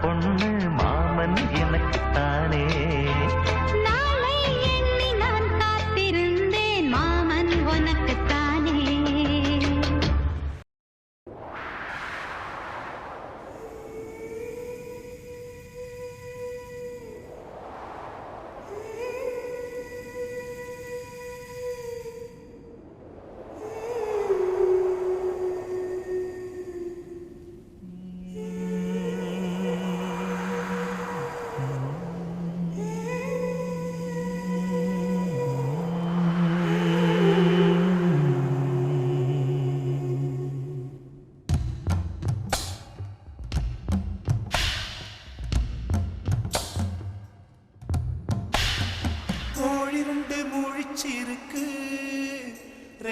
பொன்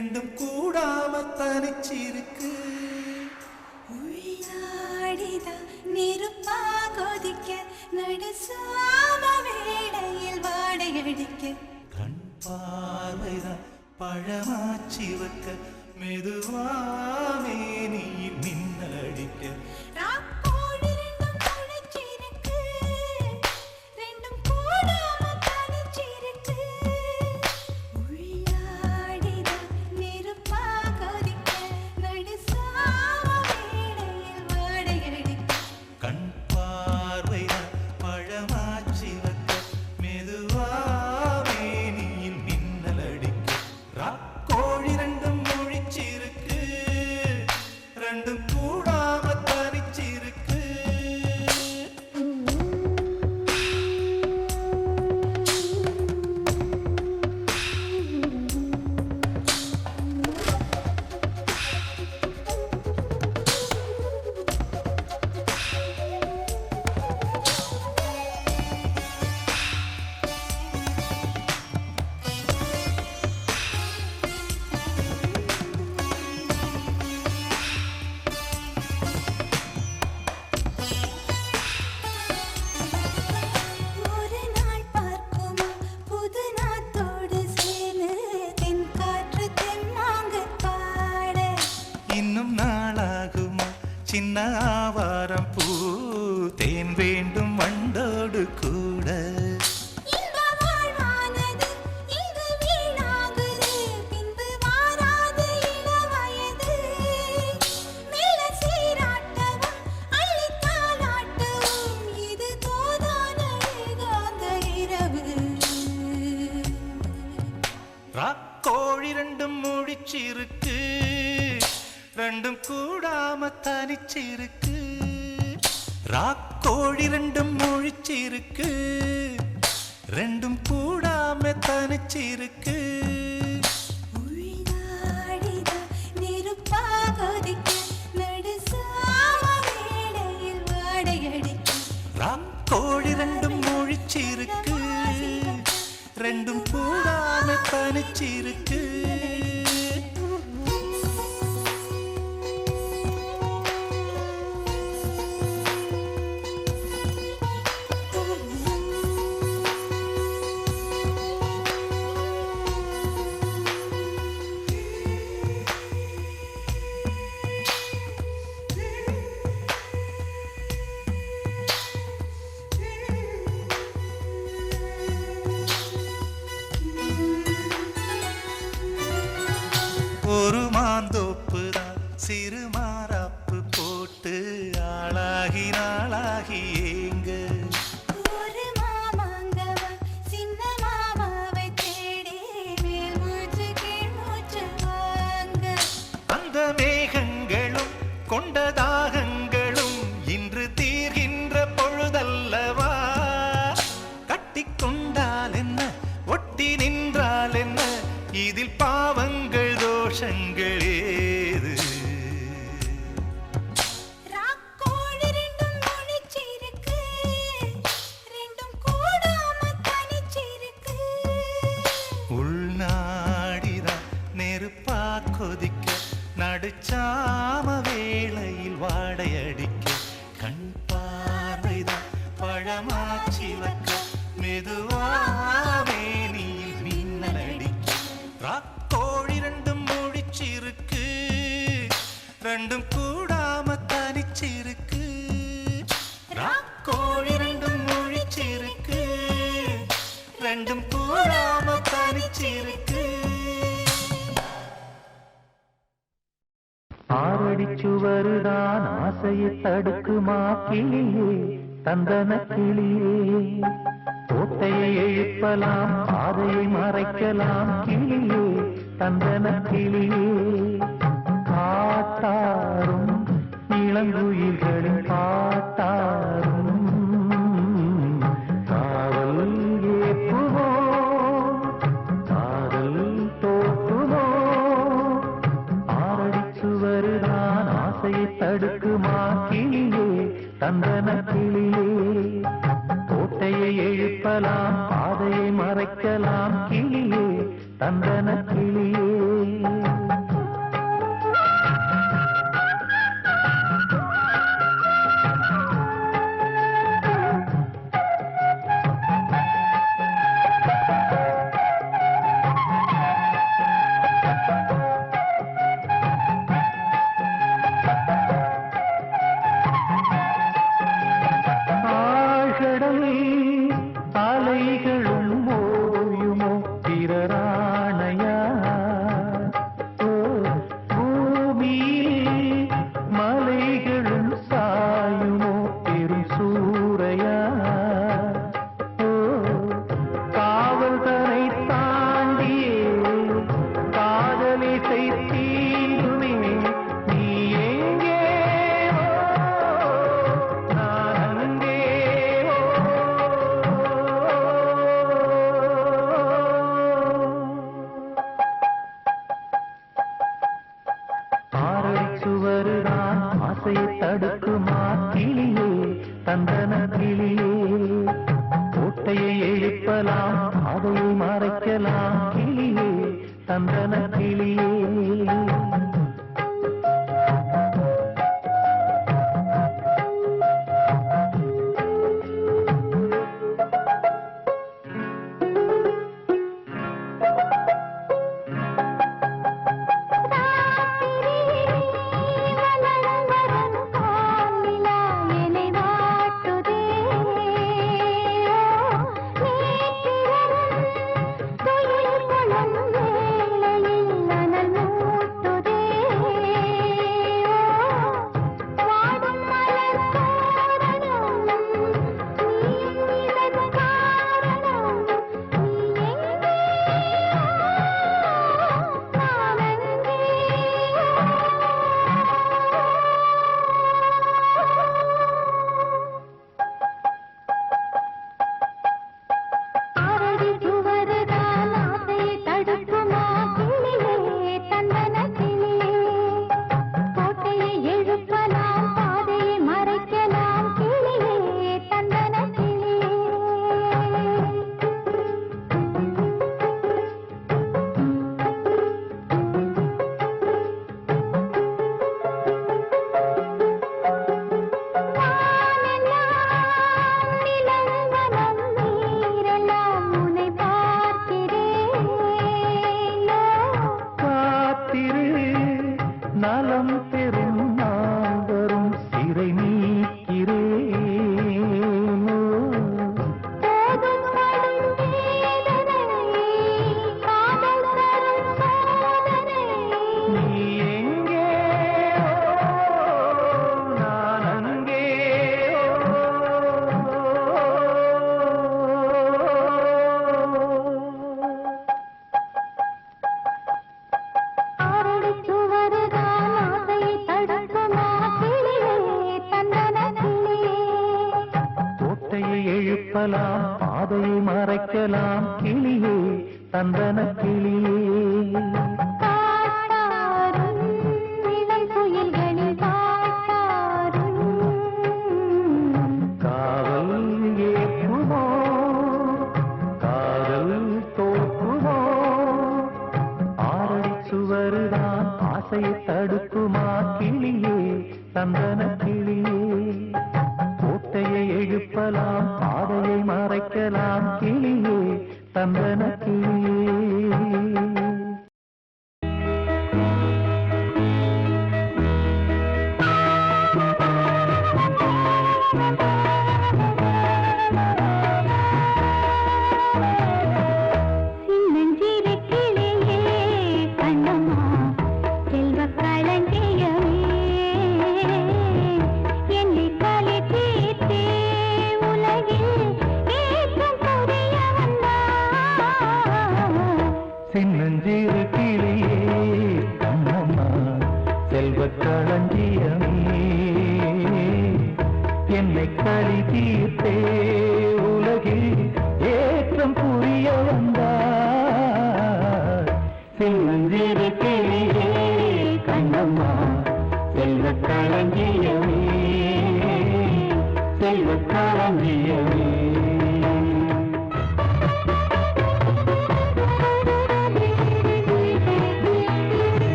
ரெண்டும் கூடாம தனிச்சிருக்கு ரெண்டும் முழிச்சிருக்கு. ரெண்டும் கூடாம தனிச்சிருக்கு. ராக்கோழி ரெண்டும் முழிச்சிருக்கு. ரெண்டும் கூடாம தனிச்சிருக்கு. கோழி ரெண்டும் முழிச்சிருக்கு. ரெண்டும் கூடாம பனிச்சிருக்கு இதில் பாவங்கள் தோஷங்கள் மாடிச்சுவருதான் ஆசையை தடுக்குமா கிளியே தந்தன கிளியே. கோட்டையை எழுப்பலாம் பாதையை மறைக்கலாம் கிளியே தந்தன கிளியே. காட்டாரும் இளங்குயில்களின் பாட்டார் சொல்லலாம் கிளியே தந்தன கிளியே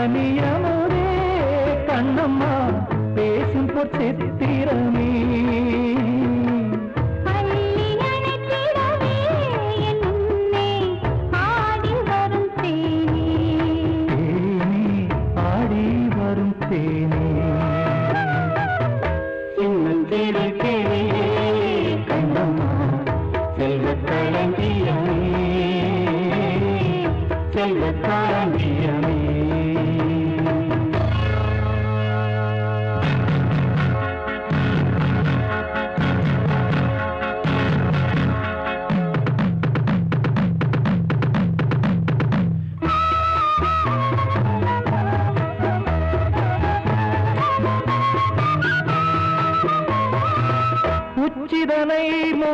కనియమురే కన్నమ్మ పేసింపొచ్చిత్త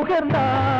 முகர்ந்தால்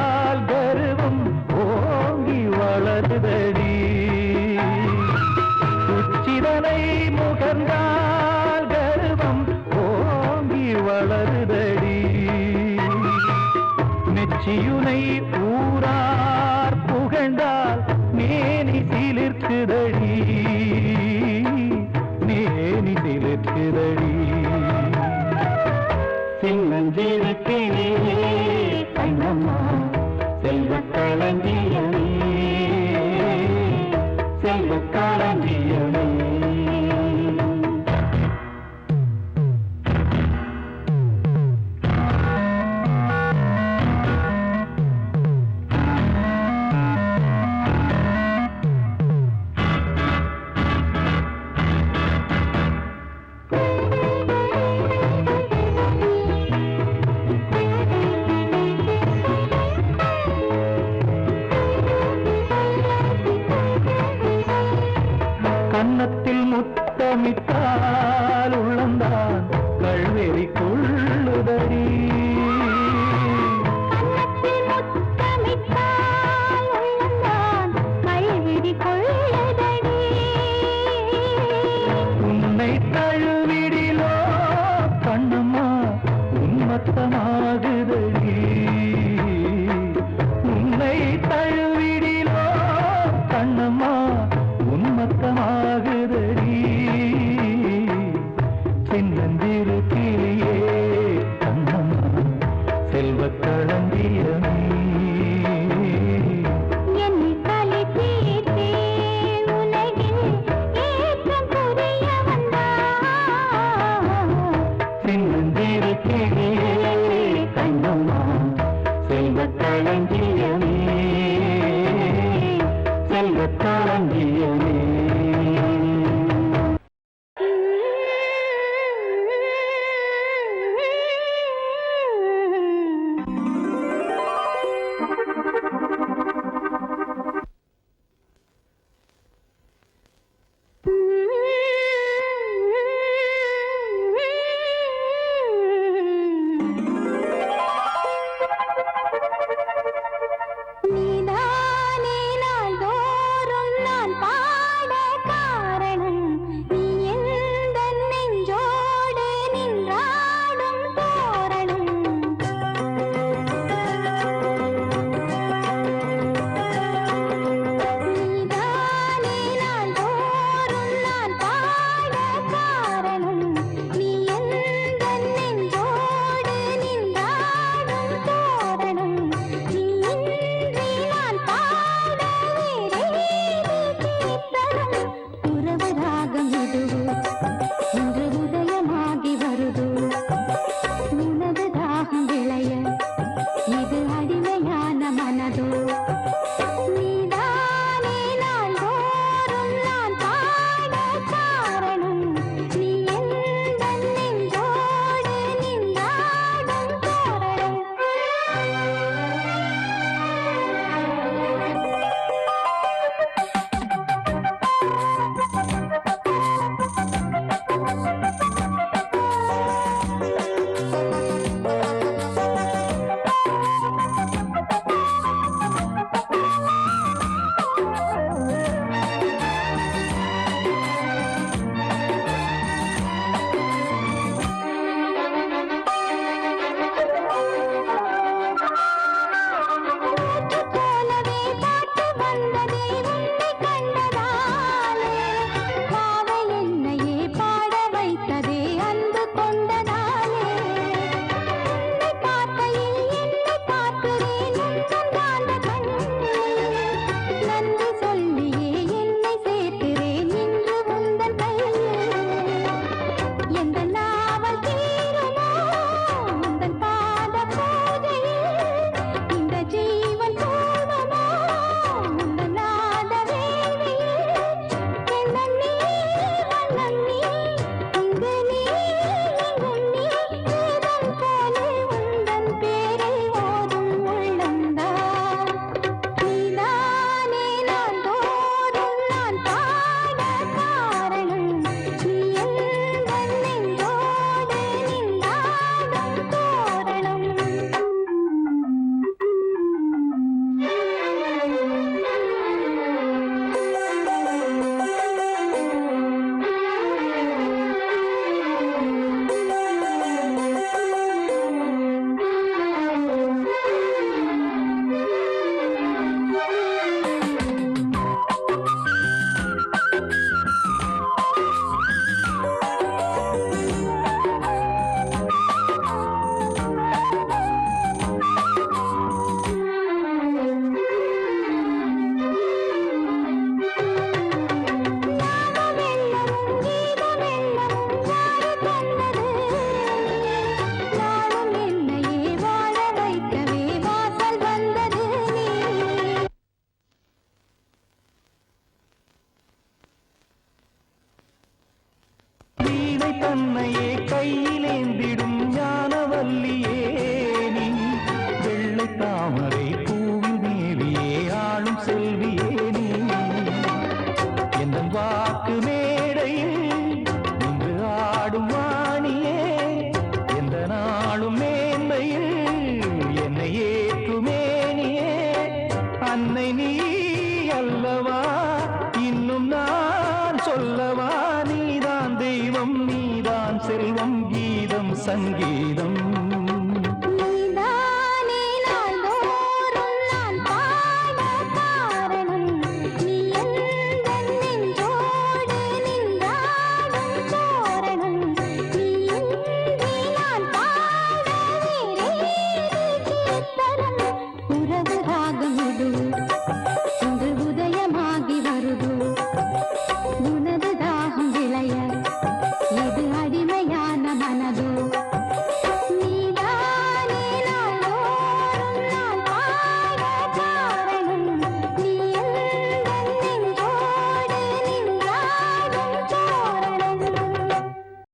கீதம் சங்கீதம்.